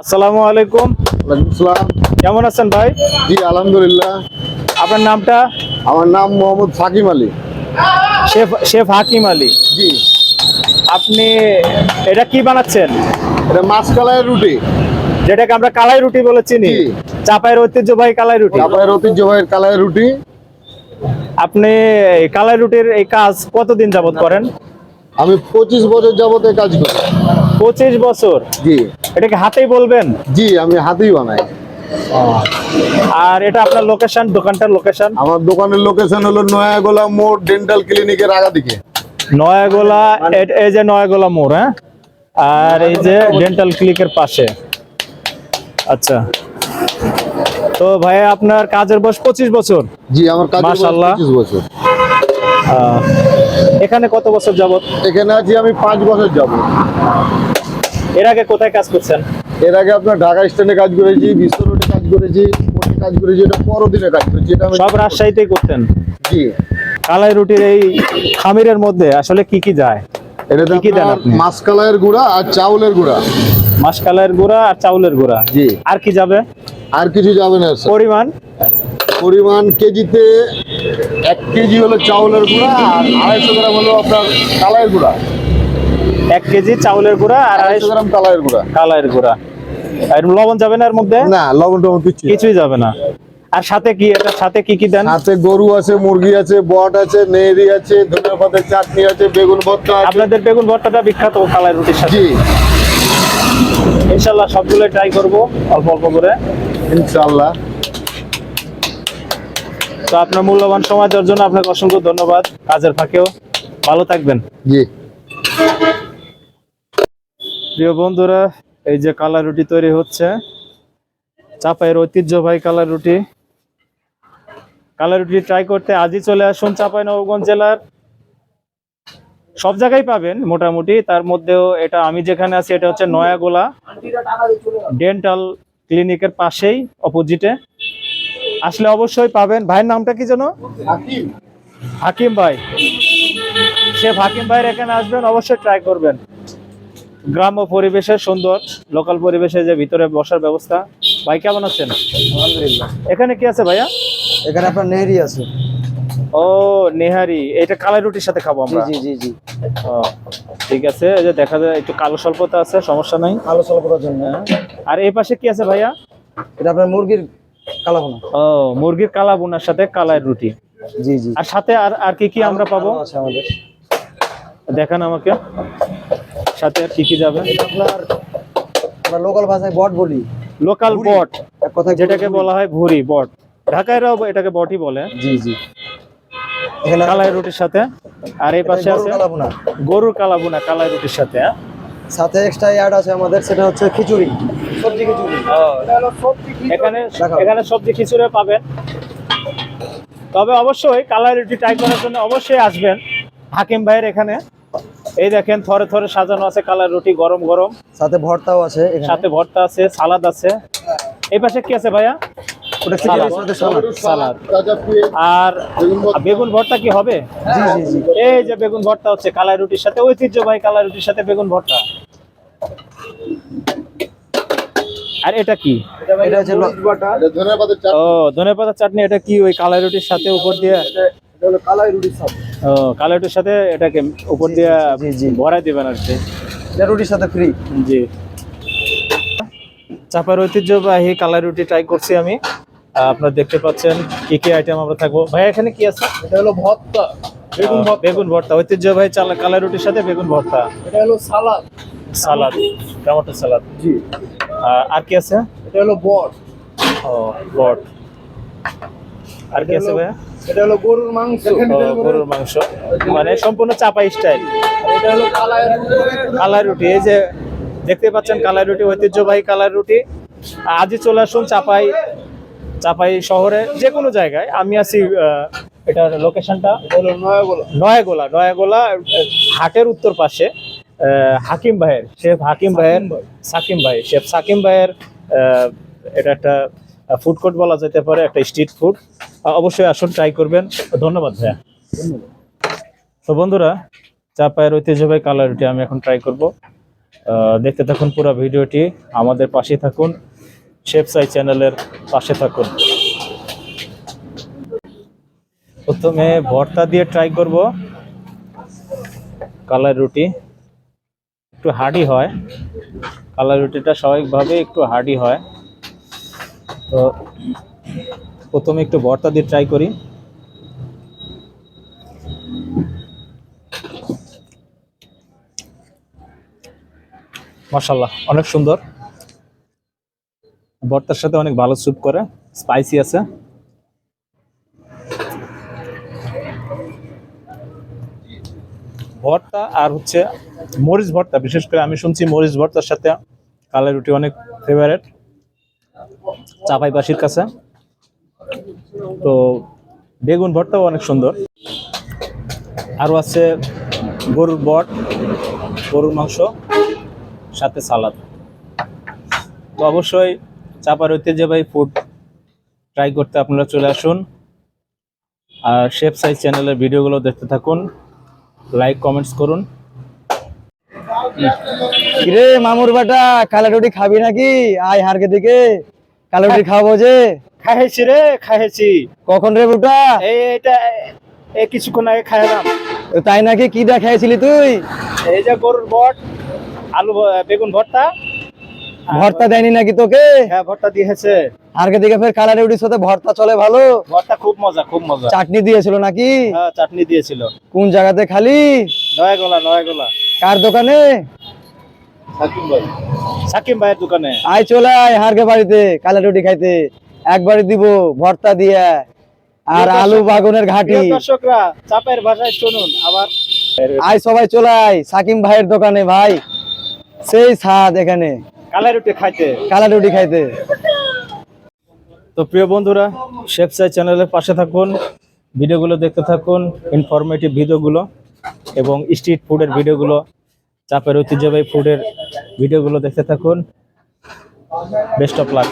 আসসালামু আলাইকুম। ওয়ালাইকুম আসসালাম কেমন আছেন ভাই? জি আলহামদুলিল্লাহ। আপনার নামটা? আমার নাম Mohammad Sakim Ali. Chef chef Hakim Ali. জি। আপনি এটা কি বানাচ্ছেন? এটা মাছ মাছকালাইয়ের রুটি। যেটাকে আমরা কালাই রুটি বলে চিনি। চাপায়ের ঐতিহ্যবাহী কালাই রুটি। চাপায়ের ঐতিহ্যবাহী কালাইয়ের রুটি। আপনি এই কালাই রুটির এই কাজ কতদিন যাবত করেন? আমি পঁচিশ বছর যাবত এই কাজ করি। পঁচিশ বছর? জি। এটাকে হাতেই বলবেন? জি আমি হাতেই বানাই। আর এটা আপনার লোকেশন দোকানটার লোকেশন আমার দোকানের লোকেশন হলো নয়াগোলা মোড় ডেন্টাল ক্লিনিকের আগা দিকে। নয়াগোলা এই যে নয়াগোলা মোড় হ্যাঁ? আর এই যে ডেন্টাল ক্লিকের পাশে। আচ্ছা। তো ভাই আপনার কাজের বয়স পঁচিশ বছর? জি আমার কাজ। পঁচিশ বছর। এখানে কত বছর যাবত? এখানে আছি আমি পাঁচ বছর যাব এর আগে কোথায় কাজ করছেন? এর আগে আপনার ঢাকা স্ট্যান্ডে কাজ করেছি বিশ্ব রোডে কাজ করেছি কোর্টে কাজ করেছি এটা পরদিনে কাজ করেছি এটা সব রাজশাহীতেই করতেন? জি। কালাই রুটির এই খামিরের মধ্যে আসলে কি কি যায়? কি দেন? মাছকালাইয়ের গুঁড়া আর চাউলের গুঁড়া। গুঁড়া আর চাউলের গুঁড়া। জি। আর কি যাবে? আর কিছু যাবে না পরিমাণ? পরিমাণ কেজিতে এক কেজি হলো চাউলের গুঁড়া আর আড়াইশো গ্রাম হলো আপনার কালাইয়ের গুঁড়া। এক কেজি চাউলের গুঁড়া আর আড়াইশো গ্রাম কালাইয়ের গুঁড়া। কালাইয়ের গুঁড়া। আর লবণ যাবে না এর মধ্যে? না লবণ টবণ কিছু কিছুই যাবে না। আর সাথে কি এটার সাথে কি কি দেন? সাথে গরু আছে মুরগি আছে বট আছে নেহরি আছে ধনে পাতার চাটনি আছে বেগুন ভর্তা আছে। আপনাদের বেগুন ভর্তাটা বিখ্যাত কালাই রুটির সাথে। জি। ইনশাল্লাহ সবগুলো ট্রাই করব অল্প অল্প করে। ইনশাল্লাহ। তো আপনার মূল্যবান সময় দেওয়ার জন্য আপনাকে অসংখ্য ধন্যবাদ। কাজের ফাঁকেও। ভালো থাকবেন। জি। প্রিয় বন্ধুরা এই যে কালা রুটি তৈরি হচ্ছে। চাপাইয়ের ঐতিহ্যবাহী কালা রুটি। কালা রুটি ট্রাই করতে আজই চলে আসুন চাপাই নবগঞ্জ জেলার। সব জায়গায় পাবেন মোটামুটি। তার মধ্যেও এটা আমি যেখানে আছি এটা হচ্ছে নয়াগোলা। ডেন্টাল ক্লিনিকের পাশেই অপোজিটে। আসলে অবশ্যই পাবেন। ভাইয়ের নামটা কি যেন? হাকিম। ভাই। সে হাকিম ভাইয়ের এখানে আসবেন অবশ্যই ট্রাই করবেন। গ্রাম্য পরিবেশের সুন্দর লোকাল পরিবেশে যে ভিতরে বসার ব্যবস্থা। ভাই কেমন আছেন? আলহামদুলিল্লাহ। এখানে কি আছে ভাইয়া? এখানে আপনার নেহারি আছে। ও নেহারি। এটা কালাই রুটির সাথে খাব আমরা। জি জি জি ঠিক আছে। এই যে দেখা যায় একটু কালো স্বল্পতা আছে সমস্যা নাই। চলা করার জন্য। আর এই পাশে কি আছে ভাইয়া? এটা আপনার মুরগির কালাভুনা ও মুরগির কালা বোনার সাথে কালাই রুটি। জি জি। আর সাথে আর আর কি কি আমরা পাবো? আছে আমাদের। দেখান আমাকে। সাথে আর কি কি যাবে? আপনার আমরা লোকাল ভাষায় বট বলি। লোকাল বট এক কথায় যেটাকে বলা হয় ভুরি বট। ঢাকায়রাও এটাকে বটই বলে। জি জি। কালাই রুটির সাথে। আর এই পাশে আছে গরুর কালাবুনা কালাই রুটির সাথে। হ্যাঁ? সাথে এক্সট্রা অ্যাড আছে আমাদের সেটা হচ্ছে খিচুড়ি সবজি খিচুড়ি। এখানে এখানে সবজি খিচুড়ি পাবেন। তবে অবশ্যই কালার রুটি ট্রাই করার জন্য অবশ্যই আসবেন। হাকিম ভাইয়ের এখানে। এই দেখেন থরে থরে সাজানো আছে কালার রুটি গরম গরম। সাথে ভর্তাও আছে সাথে ভর্তা আছে সালাদ আছে। এই পাশে কি আছে ভাইয়া? সালাদ। আর বেগুন ভর্তা। কি হবে? জি জি জি। এই যে বেগুন ভর্তা হচ্ছে কালাই রুটির সাথে ঐতিহ্যবাহী কালাই রুটির সাথে বেগুন ভর্তা। আর এটা কি? এটা হচ্ছে ল- ধনে পাতার চাটনি। ও এটা কি ওই কালাই রুটির সাথে উপর দিয়ে? কালাই রুটির সাথে। ও কালাই রুটির সাথে এটাকে উপর দিয়ে। ভরাই দিবেন আর কি। রুটির সাথে ফ্রি জি। চাপার ঐতিহ্যবাহী কালাই রুটি ট্রাই করছি আমি। আপনারা দেখতে পাচ্ছেন কি কি আইটেম আমরা থাকব। ভাই এখানে কি আছে? এটা হলো ভর্তা বেগুন ভর্তা। বেগুন ভর্তা। ঐতিহ্যবাহী চালা কালাই রুটির সাথে বেগুন ভর্তা। এটা হলো সালাদ। সালাদ টমেটো সালাদ। জি। আর কি আছে? এটা হলো বট। ও বট। আর কি আছে ভাইয়া? এটা হলো গরুর মাংস। গরুর মাংস। মানে সম্পূর্ণ চাপাই স্টাইল এটা হলো কালাই রুটি। এই যে দেখতে পাচ্ছেন কালাই রুটি ঐতিহ্যবাহী কালাই রুটি। আজই চলে আসুন চাপাই চাপাই শহরে যে কোনো জায়গায়। আমি আছি এটার লোকেশনটা নয়াগোলা। নয়াগোলা হাটের উত্তর পাশে হাকিম ভাইয়ের শেফ হাকিম ভাইয়ের সাকিম ভাই শেফ সাকিম ভাইয়ের এটা একটা ফুড কোর্ট বলা যেতে পারে একটা স্ট্রিট ফুড অবশ্যই আসুন ট্রাই করবেন। ধন্যবাদ ভাইয়া। তো বন্ধুরা চাপায়ের ঐতিহ্যবাহী কালার রুটি আমি এখন ট্রাই করব। দেখতে থাকুন পুরো ভিডিওটি। আমাদের পাশে থাকুন। শেফ সাই চ্যানেলের পাশে থাকুন। প্রথমে ভর্তা দিয়ে ট্রাই করব। কালার রুটি একটু হার্ডি হয়। কালার রুটিটা স্বাভাবিকভাবে একটু হার্ডি হয়। তো প্রথমে একটু ভর্তা দিয়ে ট্রাই করি। মাশাল্লাহ অনেক সুন্দর। ভর্তার সাথে অনেক ভালো স্যুপ করে, স্পাইসি আছে। ভর্তা আর হচ্ছে মরিচ ভর্তা, বিশেষ করে আমি শুনছি মরিচ ভর্তার সাথে কালাই রুটি অনেক ফেভারেট চাপাইবাসীর কাছে। তো বেগুন ভর্তাও অনেক সুন্দর। আরও আছে গরুর বট, গরুর মাংস, সাথে সালাদ। তো অবশ্যই চাপার ঐতিহ্যবাহী ফুড ট্রাই করতে আপনারা চলে আসুন। আর শেফ সাইজ চ্যানেলের ভিডিওগুলো দেখতে থাকুন। লাইক কমেন্টস করুন। কিরে মামুর বাটা কালা রুটি খাবি নাকি? আয় হারকে দিকে। কালা রুটি খাব যে। খাইছি রে খাইছি কখন রে বুটা? এই এটা এই কিছুক্ষণ আগে খাইলাম। তাই নাকি? কি দেখাইছিলি তুই? এই যে গরুর বট আলু ভ- বেগুন ভর্তা। ভর্তা দেয়নি নাকি তোকে? হ্যাঁ ভর্তা দিয়েছে। হারকে দিকে ফের কালা রুটির সাথে ভর্তা চলে ভালো? ভর্তা খুব মজা খুব মজা। চাটনি দিয়েছিল নাকি? হ্যাঁ চাটনি দিয়েছিল। কোন জায়গাতে খালি? নয়াগোলা নয়াগোলা। কার দোকানে? সাকিম ভাই। সাকিম ভাইয়ের দোকানে। আয় চলে আয় হারকে বাড়িতে কালা রুটি খাইতে। একবারই দিব ভর্তা দিয়ে। আর আলু বাগুনের ঘাটি। দর্শকরা চাপের ভাষায় শুনুন আবার আয় সবাই চলে আয় সাকিম ভাইয়ের দোকানে ভাই। সেই স্বাদ এখানে। কালাই রুটি খাইতে। কালা রুটি খাইতে। তো প্রিয় বন্ধুরা শেফ সাই চ্যানেলের পাশে থাকুন ভিডিওগুলো দেখতে থাকুন ইনফরমেটিভ ভিডিওগুলো এবং স্ট্রিট ফুডের ভিডিওগুলো চাপের ঐতিহ্যবাহী ফুডের ভিডিওগুলো দেখতে থাকুন। Best of luck